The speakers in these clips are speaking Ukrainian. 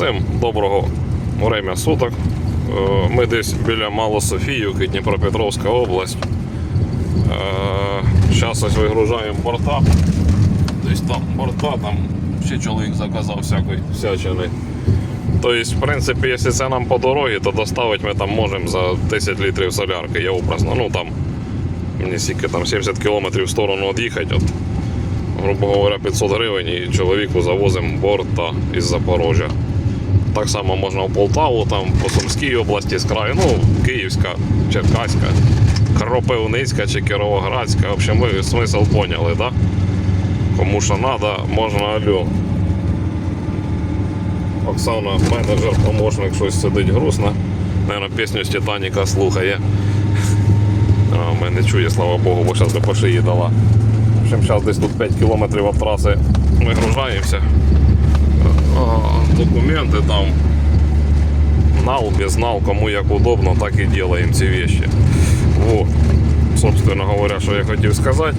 Всім доброго время суток. Е, Ми десь біля Малософіївки, Дніпропетровська область. Зараз ось вигружаємо борта. Десь там борта, там ще чоловік заказав всякої всячини. Тобто, в принципі, якщо це нам по дорозі, то доставити ми там можемо за 10 літрів солярки, я образно. Ну там мені стільки там 70 кілометрів в сторону від'їхати. От, грубо говоря, 500 гривень і чоловіку завозимо борта із Запорожжя. Так само можна в Полтаву, там по Сумській області з краю, ну, Київська, Черкаська, Кропивницька чи Кіровоградська. В общем, ви смисл поняли, да? Кому що треба, можна алло. Оксана, менеджер, помощник, щось сидить грустно. Наверно, пісню з Титаніка слухає. А, мене чує, слава Богу, бо зараз би по шиї дала. В общем, зараз десь тут 5 кілометрів від траси вигружаємося. А, Документи там. Нал, без нал, кому як удобно, так і делаем ці вещи. Вот. Собственно говоря, що я хотів сказати.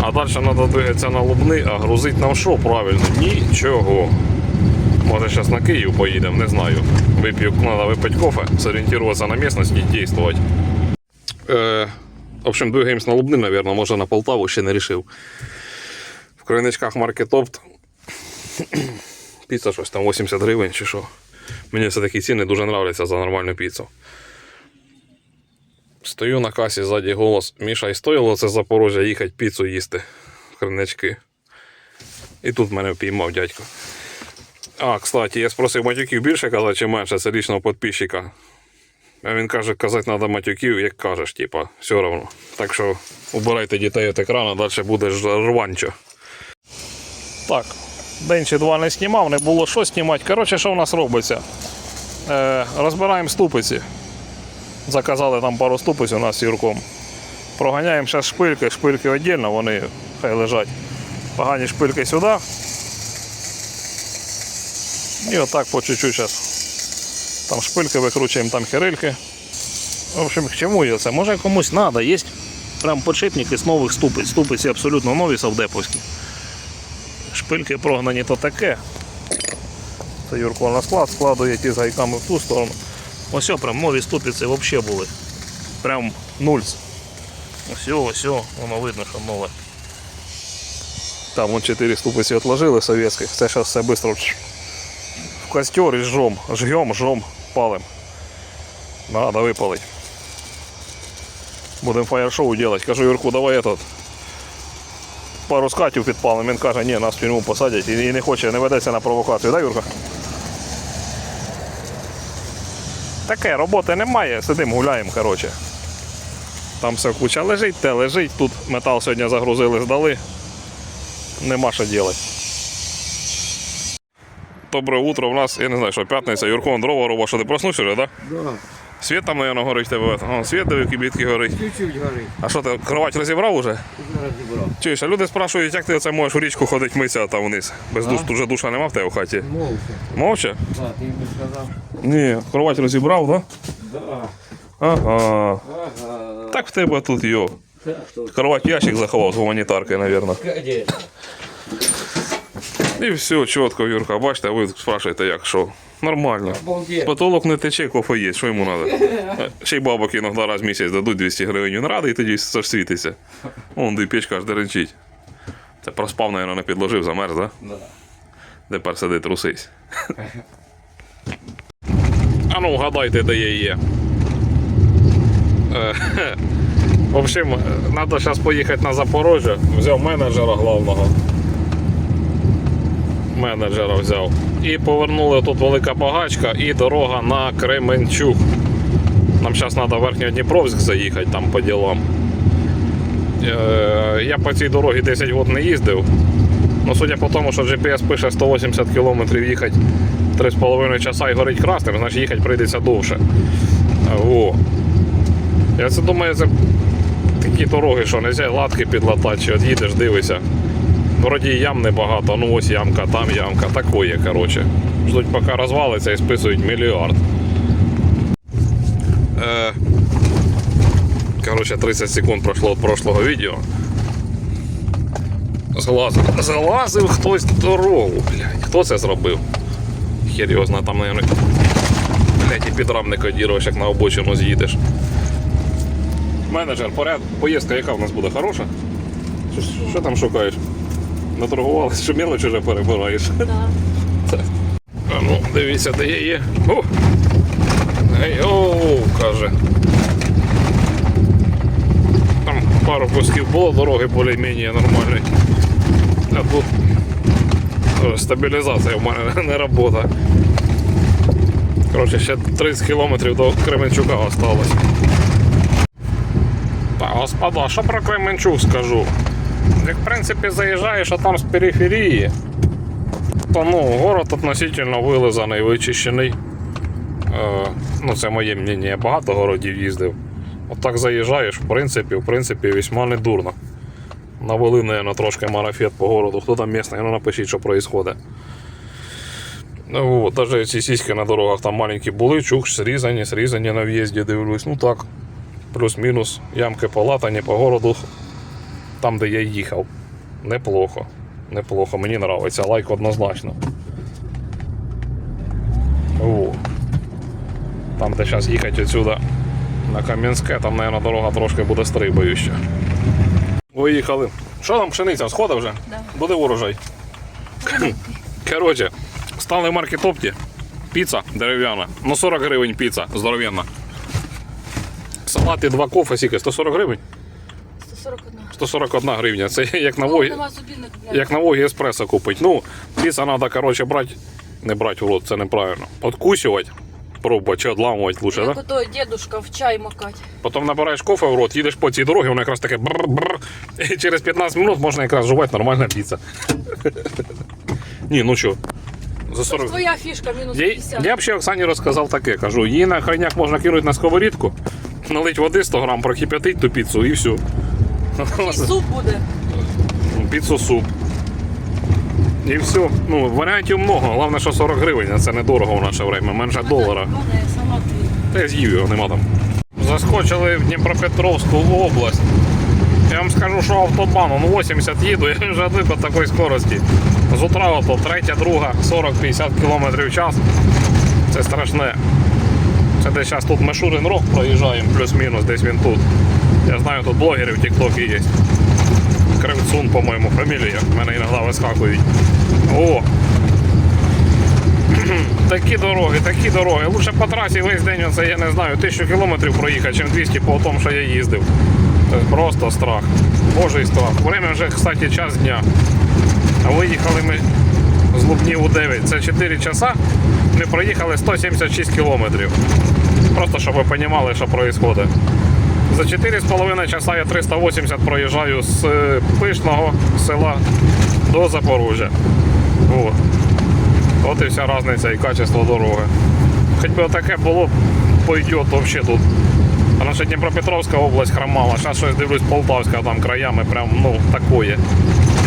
А далі треба двигатися на Лубни, а грузить нам що правильно? Нічого. Може зараз на Київ поїдемо, не знаю. Вип'ю, треба випити кофе, зорієнтуватися на місцевості і дійствувати. Е, в общем, двигаємось на Лубни, наверное, може на Полтаву ще не рішив. В Кровничках маркет Опт. Піца щось там 80 гривень чи що. Мені все такі ціни дуже нравляться за нормальну піцу. Стою на касі ззаді голос. Міша, і стоїло це Запорожжя їхати піцу їсти в Кровнички. І тут мене впіймав дядько. А, кстати, я спросив матюків більше казати чи менше, це лічного підписчика. А він каже, казати треба матюків, як кажеш, типа, все одно. Так що убирайте дітей від екрану, далі буде рванчо. Так, день чи два не знімав, не було що знімати. Коротше, що в нас робиться? Е, розбираємо ступиці. Заказали там пару ступиць у нас з Юрком. Проганяємо зараз шпильки, шпильки віддільно, вони хай лежать. Погані шпильки сюди. І отак по чуть-чуть зараз. Там шпильки викручуємо, там херильки. В общем, к чому я це? Може комусь треба, є прям подшипники з нових ступиць. Ступиці абсолютно нові совдеповські. Шпильки прогнані то таке. Це Юрко на склад, складує ті з гайками в ту сторону. Ось прям нові ступиці взагалі були. Прям нульц. Ось, ось, воно видно, що нове. Там вон 4 ступиці відложили совєтських. Це зараз все швидко в костер і жжем. Жгем, жжем, палим. Надо випалить. Будемо фаєр-шоу делать. Кажу Юрку, давай этот пару скатів підпалим. Він каже, ні, нас в тюрму посадять і не хоче, не ведеться на провокацію, да, Юрка? Таке, роботи немає, сидимо, гуляємо, коротше. Там все куча лежить, те лежить. Тут метал сьогодні загрузили, здали. Нема що робити. Доброе утро. У нас, я не знаю, що п'ятниця, Юркон дрова що ти проснувся вже, так? Да? Да, Світ там, мабуть, горить тебе. О, світ диви, кибітки горить. чуть-чуть горить. А що ти, кровать розібрав уже? Зараз зібрав. Чуєш, а люди спрашують, як ти оце можеш у річку ходити митися там вниз. Без душ, дуже душа нема в тебе в хаті. Мовча. Мовча? Да, ти мені сказав. Ні, кровать розібрав, так? Да? Да. Ага. Ага. Так в тебе тут йо. Кровать ящик заховав з гуманітарки, мабуть. І все, чітко, Юрка, бачите, а ви спрашуєте, як що. Нормально. Обалдеть. Потолок не тече, кофе є, що йому треба? Ще й бабок іноді раз в місяць дадуть 200 гривень, він радий, і тоді все ж світиться. Вон де печка аж деренчить. Це проспав, мабуть, не підложив, замерз, да? Да. Тепер сиди трусись. А ну, вгадайте, де я є. Е, В общем, треба зараз поїхати на Запорожжя. Взяв менеджера головного. Менеджера взяв. І повернули тут велика багачка і дорога на Кременчук. Нам зараз треба в Верхньодніпровськ заїхати там по ділам. Е, Я по цій дорозі 10 років не їздив. Ну, судя по тому, що GPS пише 180 км їхати 3,5 часа і горить красним, значить їхати прийдеться довше. О. Я це думаю, це такі дороги, що не можна латки підлатати, чи от їдеш, дивишся. Вроді ям небагато, ну ось ямка, там ямка, такое, коротше. Ждуть, поки розвалиться і списують мільярд. Е, коротше, 30 секунд пройшло від прошлого відео. Злазив, залазив хтось дорогу, блядь. Хто це зробив? Зна, там, наверное, блядь, і підрамник одірваш, як на обочину з'їдеш. Менеджер, поряд, поїздка яка в нас буде хороша? Що там шукаєш? Наторгувалися, що мелоч уже перебираєш. Да. А ну, дивіться, де я є. О! Ей, о, каже. Там пару кусків було дороги більш-менш нормальної. А тут стабілізація в мене не робота. Коротше, ще 30 кілометрів до Кременчука осталось. Та, господа, що про Кременчук скажу? Як в принципі заїжджаєш, а там з периферії, то ну, город относительно вилизаний, вичищений. Е, ну, це моє мнення, я багато городів їздив. От так заїжджаєш, в принципі, в принципі, весьма не дурно. Навели, наверное, трошки марафет по городу. Хто там місний, ну напишіть, що відбувається. Ну, даже ці сіськи на дорогах там маленькі були, чух, срізані, срізані на в'їзді, дивлюсь. Ну так, плюс-мінус, ямки полатані по городу, там, де я їхав. Неплохо. Неплохо, мені подобається, лайк однозначно. О. Там, де зараз їхати отсюда на Кам'янське, там, мабуть, дорога трошки буде стрибаюча. Виїхали. Що там пшениця? Схода вже? Да. Буде урожай. Коротше, стали в маркетопті. Піца дерев'яна. Ну 40 гривень піца, здоровенна. Салат і два кофе, скільки? 140 гривень? 141. 141 гривня. Це як на Вогі, як на Вогі еспресо купити. Ну, піца треба, коротше, брати. Не брати в рот, це неправильно. Откусювати, пробувати чи одламувати лучше, Як так? ото дедушка в чай макать. Потім набираєш кофе в рот, їдеш по цій дорозі, воно якраз таке бр-бр. І через 15 минут можна якраз жувати нормальна піца. Ні, ну що, за 40 Твоя фішка мінус Я, 50. я взагалі Оксані розказав таке, кажу, її на хайняк можна кинути на сковорідку, налить води 100 грам, прокип'ятить ту піцу і все. І суп буде. Піцу суп. І все. Ну, варіантів много. Головне, що 40 гривень, а це недорого в наше время, менше долара. Та я з'їв його, нема там. Заскочили в Дніпропетровську область. Я вам скажу, що автобаном 80 їду, я вже звик від такої скорості. З утра ото третя, друга, 40-50 км в час. Це страшне. Це десь зараз тут Мишурин Рог проїжджаємо, плюс-мінус, десь він тут. Я знаю, тут блогери в Тіктокі є. Кривцун, по-моєму, фамілія. В мене іноді вискакують. О! Такі дороги, такі дороги. Лучше по трасі весь день, оце, я не знаю, тисячу кілометрів проїхати, чим 200 по тому, що я їздив. Це просто страх. Божий страх. Время вже, кстати, час дня. А виїхали ми з Лубнів у 9. Це 4 часа. Ми проїхали 176 кілометрів. Просто щоб ви розуміли, що відбувається. За 4,5 часа я 380 проїжджаю з е, пишного села до Запорожжя. От. От і вся різниця і качество дороги. Хоч би таке було, пойдет взагалі тут. А наша Дніпропетровська область хромала. Зараз щось дивлюсь, Полтавська там краями прям ну такое.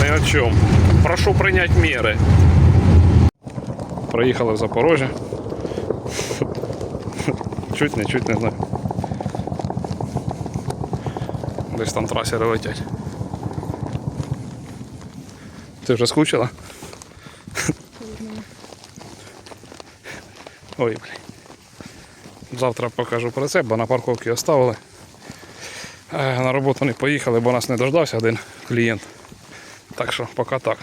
Ні о чому. Прошу прийняти міри. Проїхали в Запорожжя. Чуть не, чуть не знаю. Десь там трасери летять. Ти вже скучила? Ой, блін. Завтра покажу про це, бо на парковці оставили. Е, На роботу не поїхали, бо нас не дождався один клієнт. Так що поки так.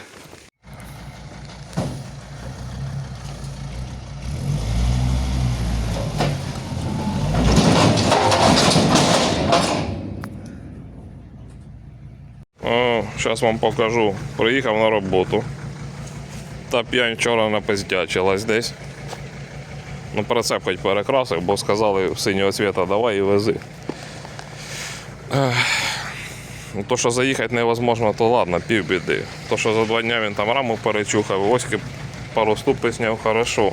О, зараз вам покажу. Приїхав на роботу. Та п'янь вчора напиздячилась десь. Ну, прицеп хоч перекрасив, бо сказали синього цвіта давай і вези. Ну, То, що заїхати невозможно, то ладно, півбіди. То, що за два дня він там раму перечухав, оськи пару ступи зняв, хорошо.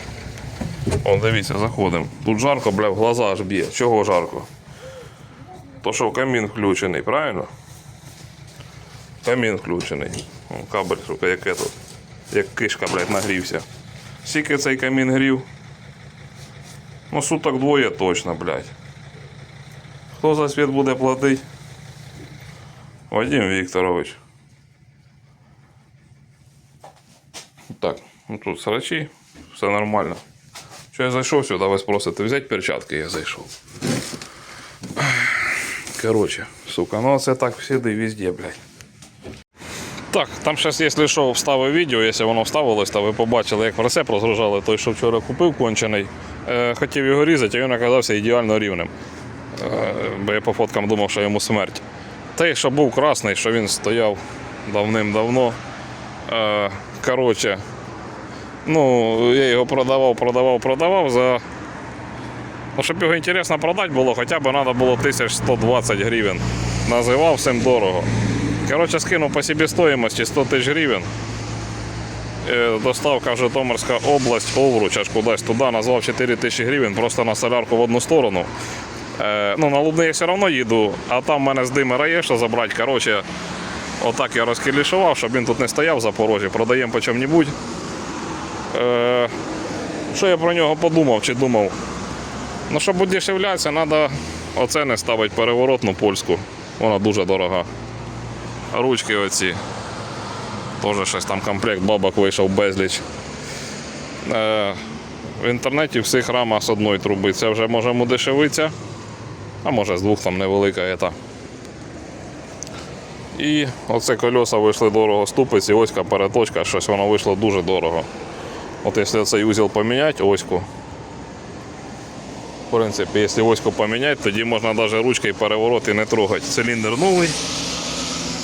О, дивіться, заходимо. Тут жарко, бля, в глаза аж б'є. Чого жарко? То що камін включений, правильно? Камін включений. О, кабель, сука, яке тут. Як кишка, блядь, нагрівся. Скільки цей камін грів? Ну, суток двоє точно, блядь. Хто за світ буде платити? Вадим Вікторович. Так, ну тут срачі, все нормально. Що я зайшов сюди, ви спросите взяти перчатки, я зайшов. Короче, сука, ну це так всюди, везде, блядь. Так, там зараз, якщо що, вставив відео, якщо воно вставилось, то ви побачили, як прицеп розгружали той, що вчора купив кончений. Е, хотів його різати, а він оказався ідеально рівним. Е, бо я по фоткам думав, що йому смерть. Той, що був красний, що він стояв давним-давно. Е, коротше, ну, я його продавав, продавав, продавав за. Ну, щоб його інтересно продати було, хоча б треба було 1120 гривень. Називав всім дорого. Коротше, скинув по себестоимости 100 тисяч гривень. Е, Доставка Житомирська область, Овруч, аж кудись туди, назвав 4 тисячі гривень просто на солярку в одну сторону. Е, ну, на Лубни я все одно їду, а там в мене з дими раєша забрати. Коротше, отак я розкілішував, щоб він тут не стояв в Запорожжі, продаємо по чому-небудь. Е, що я про нього подумав чи думав? Ну, щоб удешевлятися, треба оце не ставити переворотну польську. Вона дуже дорога. Ручки оці. Теж щось там комплект бабок вийшов безліч. Е, в інтернеті всіх рама з одної труби. Це вже можемо дешевитися. А може з двох там невелика ета. І оце кольоса вийшли дорого ступиці, оська переточка, щось воно вийшло дуже дорого. От якщо цей узел поміняти, оську. В принципі, якщо оську поміняти, тоді можна навіть ручкою перевороти не трогати. Циліндр новий.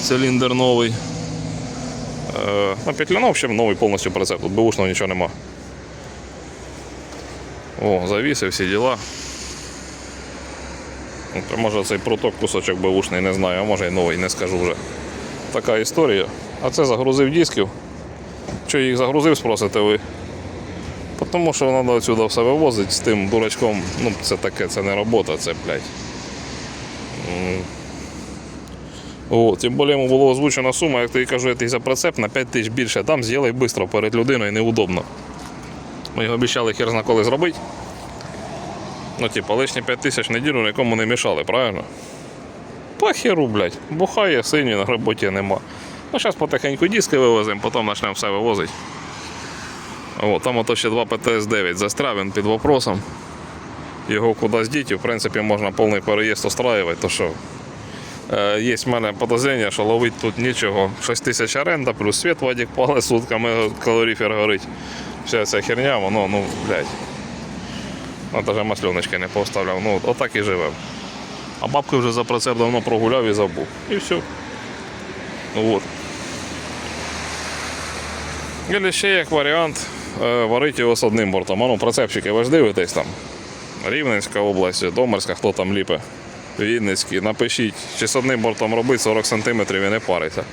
Циліндр новий. Е, ну, петля, ну, новий повністю прицеп. Тут бушного нічого нема. О, завіси, всі діла. От, Може цей проток кусочок бушний, не знаю, а може і новий, не скажу вже. Така історія. А це загрузив дисків. Що їх загрузив, спросите ви? Тому що треба отсюди все вивозити з тим дурачком. Ну, це таке, це не робота, це, блядь. О, тим більше йому було озвучена сума, як ти кажу, ти за прицеп на 5 тисяч більше. Там з'їли швидко перед людиною неудобно. Ми його обіцяли хер зна коли зробити. Ну, типу, лишні 5 тисяч неділю нікому не мішали, правильно? По херу, блядь. Бухає, синій на роботі нема. Ну, зараз потихеньку диски вивеземо, потім почнемо все вивозити. О, там ото ще два ПТС-9 застряв, він під вопросом. Його кудись діти, в принципі, можна повний переїзд устраювати, то що Є в мене подозріння, що ловить тут нічого. 6 тисяч оренда, плюс світ водік пале сутками, калорифер горить. Вся ця херня, воно, ну, блядь. Ну, навіть масльоночки не поставляв. Ну, отак і живе. А бабки вже за процент давно прогуляв і забув. І все. Ну, от. Или ще як варіант е, варити його з одним бортом. А ну, процепчики, ви ж дивитесь там. Рівненська область, Житомирська, хто там ліпе. Вінницький, напишіть, чи з одним бортом робити 40 см і не париться.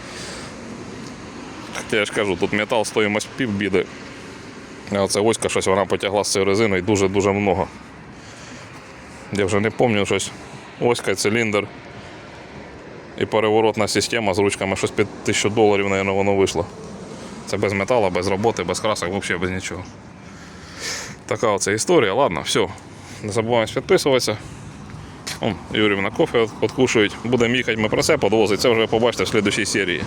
Хоча я ж кажу, тут метал стоїмость півбіди. А оце оська щось вона потягла з цією резиною дуже-дуже много. Я вже не пам'ятаю щось. Оська, циліндр і переворотна система з ручками щось під 1000 доларів, мабуть, воно вийшло. Це без металу, без роботи, без красок, взагалі без нічого. Така оця історія. Ладно, все. Не забуваємо підписуватися. Он, Юрівна кофе откушують. Будемо їхати ми про це подвозити. Це вже побачите в слідчій серії.